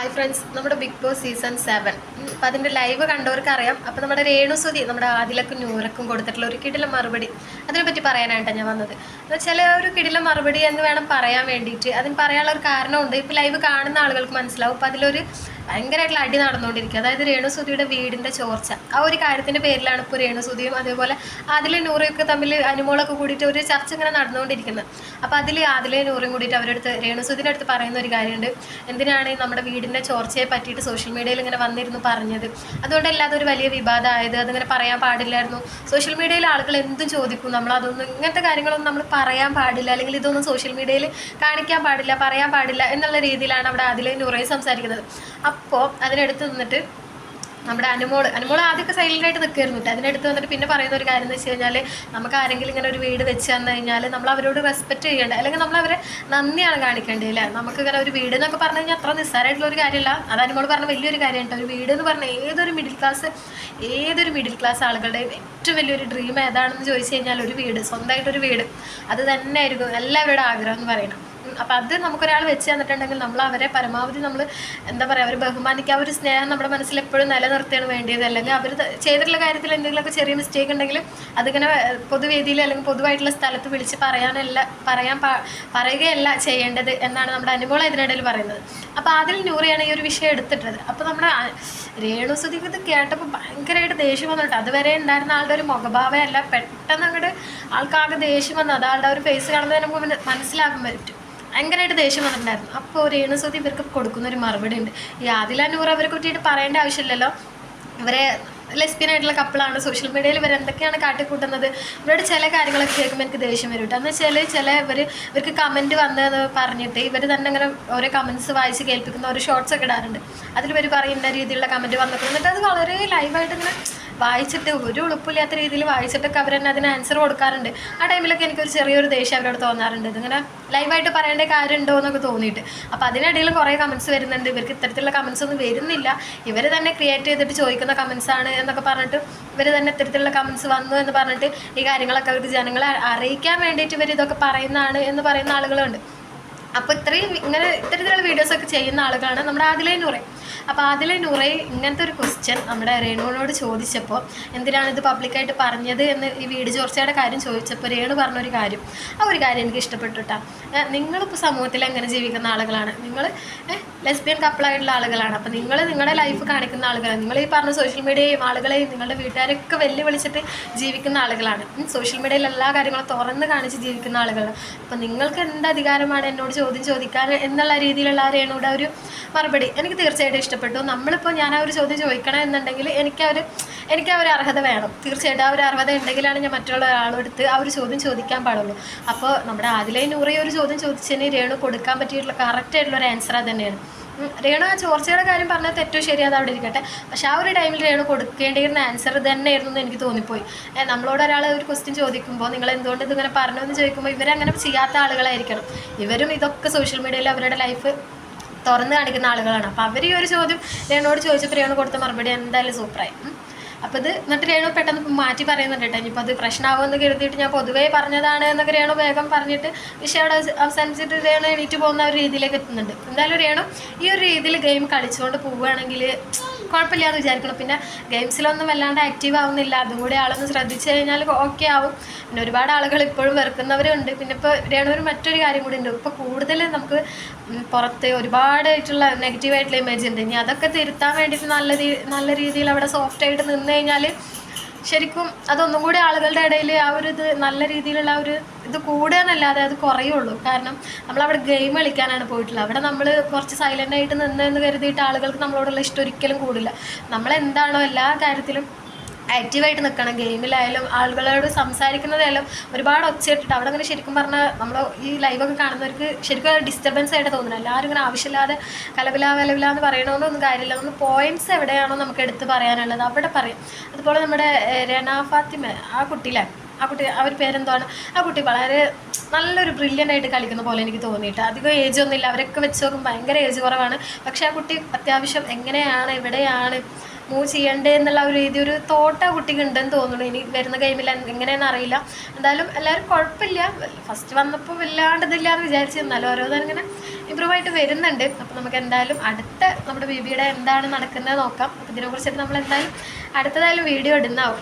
Hi friends നമ്മുടെ big Boss season seven അപ്പം അതിന്റെ ലൈവ് കണ്ടവർക്ക് അറിയാം അപ്പം നമ്മുടെ രേണുസുതി നമ്മുടെ ആദിലക്കും നൂറക്കും കൊടുത്തിട്ടുള്ള ഒരു കിടില മറുപടി. അതിനെപ്പറ്റി പറയാനായിട്ടാണ് ഞാൻ വന്നത്. അപ്പോൾ ചില ഒരു കിടില മറുപടി എന്ന് വേണം പറയാൻ വേണ്ടിയിട്ട്. അതിന് പറയാനുള്ള ഒരു കാരണമുണ്ട്. ഇപ്പോൾ ലൈവ് കാണുന്ന ആളുകൾക്ക് മനസ്സിലാവും. അപ്പോൾ അതിലൊരു ഭയങ്കരമായിട്ടുള്ള അടി നടന്നുകൊണ്ടിരിക്കുക. അതായത് രേണുസുതിയുടെ വീടിന്റെ ചോർച്ച. ആ ഒരു കാര്യത്തിന്റെ പേരിലാണ് ഇപ്പോൾ രേണുസുതിയും അതേപോലെ ആദിലെ നൂറയൊക്കെ തമ്മിൽ അനുമോളൊക്കെ കൂടിയിട്ട് ഒരു ചർച്ച ഇങ്ങനെ നടന്നുകൊണ്ടിരിക്കുന്നത്. അപ്പോൾ അതിൽ ആദിലെ നൂറും കൂടിയിട്ട് അവരടുത്ത് രേണുസുതിന്റെ അടുത്ത് പറയുന്ന ഒരു കാര്യമുണ്ട്. എന്തിനാണ് നമ്മുടെ വീടിന്റെ ചോർച്ചയെ പറ്റിയിട്ട് സോഷ്യൽ മീഡിയയിൽ ഇങ്ങനെ വന്നിരുന്നു പറഞ്ഞത്? അതുകൊണ്ടല്ല ഒരു വലിയ വിവാദമായത് അതിങ്ങനെ പറയാൻ പാടില്ലായിരുന്നു. സോഷ്യൽ മീഡിയയിൽ ആളുകൾ എന്തും ചോദിക്കും. നമ്മൾ അതൊന്നും ഇങ്ങനത്തെ കാര്യങ്ങളൊന്നും നമ്മൾ പറയാൻ പാടില്ല. അല്ലെങ്കിൽ ഇതൊന്നും സോഷ്യൽ മീഡിയയിൽ കാണിക്കാൻ പാടില്ല പറയാൻ പാടില്ല എന്നുള്ള രീതിയിലാണ് അവിടെ അതിലെ നൂറേ സംസാരിക്കുന്നത്. അപ്പോൾ അതിനടുത്ത് നിന്നിട്ട് നമ്മുടെ അനുമോൾ അനുമോൾ ആദ്യമൊക്കെ സൈലന്റ് ആയിട്ട് കേട്ടോ. അതിനടുത്ത് വന്നിട്ട് പിന്നെ പറയുന്ന ഒരു കാര്യം എന്ന് വെച്ച് കഴിഞ്ഞാൽ നമുക്ക് ആരെങ്കിലും ഇങ്ങനെ ഒരു വീട് വെച്ച് തന്നു കഴിഞ്ഞാൽ നമ്മൾ അവരോട് റെസ്പെക്റ്റ് ചെയ്യേണ്ട? അല്ലെങ്കിൽ നമ്മൾ അവരെ നന്ദിയാണ് കാണിക്കേണ്ടത് അല്ലേ? നമുക്ക് ഇങ്ങനെ ഒരു വീട് എന്നൊക്കെ പറഞ്ഞു കഴിഞ്ഞാൽ അത്ര നിസ്സാരമായിട്ടുള്ള ഒരു കാര്യമല്ല. അത് അനുമോൾ പറഞ്ഞ വലിയൊരു കാര്യമാണ് ഒരു വീട് എന്ന് പറഞ്ഞാൽ ഏതൊരു മിഡിൽ ക്ലാസ് ഏതൊരു മിഡിൽ ക്ലാസ് ആളുകളുടെയും ഏറ്റവും വലിയൊരു ഡ്രീം ഏതാണെന്ന് ചോദിച്ചു കഴിഞ്ഞാൽ ഒരു വീട് സ്വന്തമായിട്ടൊരു വീട്. അത് തന്നെ ആയിരിക്കും. എല്ലാവരുടെ ആഗ്രഹം എന്ന് പറയണം അപ്പം അത് നമുക്കൊരാൾ വെച്ച് തന്നിട്ടുണ്ടെങ്കിൽ നമ്മൾ അവരെ പരമാവധി നമ്മൾ എന്താ പറയുക അവർ ബഹുമാനിക്കുക. ആ ഒരു സ്നേഹം നമ്മുടെ മനസ്സിൽ എപ്പോഴും നിലനിർത്തിയാണ് വേണ്ടിയത്. അല്ലെങ്കിൽ അവർ ചെയ്തിട്ടുള്ള കാര്യത്തിൽ എന്തെങ്കിലുമൊക്കെ ചെറിയ മിസ്റ്റേക്ക് ഉണ്ടെങ്കിൽ അതിങ്ങനെ പൊതുവേദിയിൽ അല്ലെങ്കിൽ പൊതുവായിട്ടുള്ള സ്ഥലത്ത് വിളിച്ച് പറയാനല്ല പറയാൻ പറയുകയല്ല ചെയ്യേണ്ടത് എന്നാണ് നമ്മുടെ അനുഭവം ഇതിനിടയിൽ പറയുന്നത്. അപ്പോൾ അതിൽ നൂറിയാണ് ഈ ഒരു വിഷയം എടുത്തിട്ടത് അപ്പോൾ നമ്മുടെ രേണു രേണുസുതിക്ക് ഇത് കേട്ടപ്പോൾ ഭയങ്കരമായിട്ട് ദേഷ്യം വന്നിട്ട് അതുവരെ ഉണ്ടായിരുന്ന ആളുടെ ഒരു മുഖഭാവമല്ല. പെട്ടെന്ന് അങ്ങോട്ട് ആൾക്കാകെ ദേഷ്യം വന്നു. അത് ആളുടെ ഒരു ഫേസ് കാണുന്നത് നമുക്ക് മന- മനസ്സിലാക്കാൻ പറ്റും. ഭയങ്കരമായിട്ട് ദേഷ്യം വന്നിട്ടുണ്ടായിരുന്നു. അപ്പോൾ രേണുസുതി ഇവർക്ക് കൊടുക്കുന്ന ഒരു മറുപടി ഉണ്ട്. ഈ ആദില നൂർ അവരെ കുറ്റിയിട്ട് പറയേണ്ട ആവശ്യമില്ലല്ലോ. ഇവരെ ലെസ്ബിയൻ ആയിട്ടുള്ള കപ്പിളാണ് സോഷ്യൽ മീഡിയയിൽ ഇവർ എന്തൊക്കെയാണ് കാട്ടിക്കൂട്ടുന്നത്? ഇവരുടെ ചില കാര്യങ്ങളൊക്കെ കേൾക്കുമ്പോൾ എനിക്ക് ദേഷ്യം വരും കേട്ടോ എന്ന് വെച്ചാൽ ചില ഇവർ ഇവർക്ക് കമന്റ് വന്നതെന്ന് പറഞ്ഞിട്ട് ഇവർ തന്നെ അങ്ങനെ ഓരോ കമന്റ്സ് വായിച്ച് കേൾപ്പിക്കുന്ന ഓരോ ഷോർട്സ് ഒക്കെ ഇടാറുണ്ട്. അതിൽ ഇവർ പറയുന്ന രീതിയിലുള്ള കമന്റ് വന്നിട്ട് എന്നിട്ട് അത് വളരെ ലൈവായിട്ട് ഇങ്ങനെ വായിച്ചിട്ട് ഒരു ഉളുപ്പില്ലാത്ത രീതിയിൽ വായിച്ചിട്ടൊക്കെ അവർ തന്നെ അതിന് ആൻസർ കൊടുക്കാറുണ്ട്. ആ ടൈമിലൊക്കെ എനിക്കൊരു ചെറിയൊരു ദേഷ്യം അവരോട് തോന്നാറുണ്ട്. ഇതിങ്ങനെ ലൈവായിട്ട് പറയേണ്ട കാര്യമുണ്ടോ എന്നൊക്കെ തോന്നിയിട്ട്. അപ്പോൾ അതിനിടയിൽ കുറേ കമൻസ് വരുന്നുണ്ട്. ഇവർക്ക് ഇത്തരത്തിലുള്ള കമൻസ് ഒന്നും വരുന്നില്ല. ഇവർ തന്നെ ക്രിയേറ്റ് ചെയ്തിട്ട് ചോദിക്കുന്ന കമൻസ് ആണ് എന്നൊക്കെ പറഞ്ഞിട്ട് ഇവർ തന്നെ ഇത്തരത്തിലുള്ള കമൻസ് വന്നു എന്ന് പറഞ്ഞിട്ട് ഈ കാര്യങ്ങളൊക്കെ അവർക്ക് ജനങ്ങളെ അറിയിക്കാൻ വേണ്ടിയിട്ട് ഇവർ ഇതൊക്കെ പറയുന്നതാണ് എന്ന് പറയുന്ന ആളുകളുണ്ട്. അപ്പോൾ ഇത്രയും ഇങ്ങനെ ഇത്തരത്തിലുള്ള വീഡിയോസ് ഒക്കെ ചെയ്യുന്ന ആളുകളാണ് നമ്മുടെ ആദിലെ നൂറെ. അപ്പോൾ ആദിലെ നൂറെ ഇങ്ങനത്തെ ഒരു ക്വസ്റ്റ്യൻ നമ്മുടെ രേണുവിനോട് ചോദിച്ചപ്പോൾ എന്തിനാണ് ഇത് പബ്ലിക്കായിട്ട് പറഞ്ഞത് എന്ന് ഈ വീട് ചോർച്ചയുടെ കാര്യം ചോദിച്ചപ്പോൾ രേണു പറഞ്ഞൊരു കാര്യം. ആ ഒരു കാര്യം എനിക്ക് ഇഷ്ടപ്പെട്ടുട്ടാ നിങ്ങളിപ്പോൾ സമൂഹത്തിൽ എങ്ങനെ ജീവിക്കുന്ന ആളുകളാണ്? നിങ്ങൾ ലെസ്ബിയൻ കപ്പിളായിട്ടുള്ള ആളുകളാണ്. അപ്പോൾ നിങ്ങൾ നിങ്ങളുടെ ലൈഫ് കാണിക്കുന്ന ആളുകളാണ്. നിങ്ങൾ ഈ പറഞ്ഞ സോഷ്യൽ മീഡിയയും ആളുകളെയും നിങ്ങളുടെ വീട്ടുകാരൊക്കെ വെല്ലുവിളിച്ചിട്ട് ജീവിക്കുന്ന ആളുകളാണ്. സോഷ്യൽ മീഡിയയിൽ എല്ലാ കാര്യങ്ങളും തുറന്ന് കാണിച്ച് ജീവിക്കുന്ന ആളുകളാണ്. അപ്പോൾ നിങ്ങൾക്ക് എന്ത് അധികാരമാണ് എന്നോട് ചോദ്യം ചോദിക്കാൻ എന്നുള്ള രീതിയിലുള്ള ആ രേണുയുടെ ഒരു മറുപടി എനിക്ക് തീർച്ചയായിട്ടും ഇഷ്ടപ്പെട്ടു. നമ്മളിപ്പോൾ ഞാൻ ആ ഒരു ചോദ്യം ചോദിക്കണം എന്നുണ്ടെങ്കിൽ എനിക്ക് ആ ഒരു എനിക്ക് ആ ഒരു അർഹത വേണം. തീർച്ചയായിട്ടും ആ ഒരു അർഹത ഉണ്ടെങ്കിലാണ് ഞാൻ മറ്റുള്ള ഒരാളെടുത്ത് ആ ഒരു ചോദ്യം ചോദിക്കാൻ പാടുള്ളൂ. അപ്പോൾ നമ്മുടെ ആദിലെ നൂറേ ഒരു ചോദ്യം ചോദിച്ചതിന് രേണു കൊടുക്കാൻ പറ്റിയിട്ടുള്ള കറക്റ്റ് ആയിട്ടുള്ള ഒരു ആൻസർ തന്നെയാണ്. രേണു ആ ചോർച്ചയുടെ കാര്യം പറഞ്ഞാൽ തെറ്റോ ശരി അത് അവിടെ ഇരിക്കട്ടെ. പക്ഷെ ആ ഒരു ടൈമിൽ രേണു കൊടുക്കേണ്ടിയിരുന്ന ആൻസർ തന്നെ തന്നെയായിരുന്നു എന്ന് എനിക്ക് തോന്നിപ്പോയി. നമ്മളോട് ഒരാൾ ഒരു ക്വസ്റ്റ്യൻ ചോദിക്കുമ്പോൾ നിങ്ങൾ എന്തുകൊണ്ട് ഇതിങ്ങനെ പറഞ്ഞു എന്ന് ചോദിക്കുമ്പോൾ ഇവരങ്ങനെ ചെയ്യാത്ത ആളുകളായിരിക്കണം. ഇവരും ഇതൊക്കെ സോഷ്യൽ മീഡിയയിൽ അവരുടെ ലൈഫ് തുറന്ന് കാണിക്കുന്ന ആളുകളാണ്. അപ്പോൾ അവർ ഈ ഒരു ചോദ്യം രേണുവോട് ചോദിച്ചപ്പോൾ രേണു കൊടുത്ത മറുപടി എന്തായാലും സൂപ്പറായി. അപ്പോൾ ഇത് എന്നിട്ട് രേണു പെട്ടെന്ന് മാറ്റി പറയുന്നുണ്ട് കേട്ടോ. ഇനിയിപ്പോൾ അത് പ്രശ്നമാവുമെന്ന് കരുതിയിട്ട് ഞാൻ പൊതുവേ പറഞ്ഞതാണ് എന്നൊക്കെ രേണു വേഗം പറഞ്ഞിട്ട് വിഷയം അവിടെ അവസാനിച്ചിട്ട് രേണു എണീറ്റ് പോകുന്ന ഒരു രീതിയിലേക്ക് എത്തുന്നുണ്ട്. എന്തായാലും രേണു ഈ ഒരു രീതിയിൽ ഗെയിം കളിച്ചുകൊണ്ട് പോവുകയാണെങ്കിൽ കുഴപ്പമില്ലാന്ന് വിചാരിക്കണം. പിന്നെ ഗെയിംസിലൊന്നും വല്ലാണ്ട് ആക്റ്റീവ് ആവുന്നില്ല. അതും കൂടി ആളൊന്ന് ശ്രദ്ധിച്ചു കഴിഞ്ഞാൽ ഓക്കെ ആവും. പിന്നെ ഒരുപാട് ആളുകൾ ഇപ്പോഴും വെറുക്കുന്നവരുണ്ട്. പിന്നെ ഇപ്പോൾ രേണുവിന് മറ്റൊരു കാര്യം കൂടി ഉണ്ട്. ഇപ്പോൾ കൂടുതൽ നമുക്ക് പുറത്ത് ഒരുപാടായിട്ടുള്ള നെഗറ്റീവായിട്ടുള്ള ഇമേജ് ഉണ്ട്. ഇനി അതൊക്കെ തിരുത്താൻ വേണ്ടിയിട്ട് നല്ല നല്ല രീതിയിൽ അവിടെ സോഫ്റ്റ് ആയിട്ട് നിന്ന് കഴിഞ്ഞാൽ ശരിക്കും അതൊന്നും കൂടി ആളുകളുടെ ഇടയിൽ ആ ഒരു ഇത് നല്ല രീതിയിലുള്ള ഒരു ഇത് കൂടുകയെന്നല്ലാതെ അത് കുറയുള്ളൂ. കാരണം നമ്മൾ അവിടെ ഗെയിം കളിക്കാനാണ് പോയിട്ടുള്ളത്. അവിടെ നമ്മൾ കുറച്ച് സൈലന്റ് ആയിട്ട് നിന്നെന്ന് കരുതിയിട്ട് ആളുകൾക്ക് നമ്മളോടുള്ള ഇഷ്ടം ഒരിക്കലും കൂടില്ല. നമ്മൾ എന്താണോ എല്ലാ കാര്യത്തിലും ആക്റ്റീവായിട്ട് നിൽക്കണം ഗെയിമിലായാലും ആളുകളോട് സംസാരിക്കുന്നതായാലും ഒരുപാട് ഒച്ചയിട്ടിട്ട് അവിടെ അങ്ങനെ ശരിക്കും പറഞ്ഞാൽ നമ്മൾ ഈ ലൈവൊക്കെ കാണുന്നവർക്ക് ശരിക്കും ഡിസ്റ്റർബൻസ് ആയിട്ട് തോന്നുന്നു എല്ലാവരും ഇങ്ങനെ ആവശ്യമില്ലാതെ കലവില കലവില എന്ന് പറയണമെന്നൊന്നും കാര്യമില്ല. നമ്മൾ പോയിന്റ്സ് എവിടെയാണോ നമുക്ക് എടുത്ത് പറയാനുള്ളത്. അവിടെ പറയും. അതുപോലെ നമ്മുടെ രണാഫാത്തിമ ഫാത്തിമ ആ കുട്ടിയിലെ ആ കുട്ടി അവർ പേരെന്താണ്? ആ കുട്ടി വളരെ നല്ലൊരു ബ്രില്യന്റ് ആയിട്ട് കളിക്കുന്ന പോലെ എനിക്ക് തോന്നിയിട്ട് അധികം ഏജ് ഒന്നുമില്ല അവരൊക്കെ വെച്ച് നോക്കും ഭയങ്കര ഏജ് കുറവാണ്. പക്ഷേ ആ കുട്ടി അത്യാവശ്യം എങ്ങനെയാണ് എവിടെയാണ് മൂവ് ചെയ്യണ്ടേ എന്നുള്ള ഒരു രീതി ഒരു തോട്ട കുട്ടിക്ക് ഉണ്ടെന്ന് തോന്നുന്നു. ഇനി വരുന്ന ഗെയിമിൽ എങ്ങനെയാണെന്ന് അറിയില്ല. എന്തായാലും എല്ലാവരും കുഴപ്പമില്ല. ഫസ്റ്റ് വന്നപ്പോൾ വല്ലാണ്ട് ഇതില്ല എന്ന് വിചാരിച്ചു എന്നാലും ഓരോന്നും ഇങ്ങനെ ഇമ്പ്രൂവ് ആയിട്ട് വരുന്നുണ്ട്. അപ്പോൾ നമുക്ക് എന്തായാലും അടുത്ത നമ്മുടെ ബേബിയുടെ എന്താണ് നടക്കുന്നത് നോക്കാം. അപ്പോൾ ഇതിനെക്കുറിച്ചിട്ട് നമ്മൾ എന്തായാലും അടുത്തതായാലും വീഡിയോ ഇടുന്നതാവും.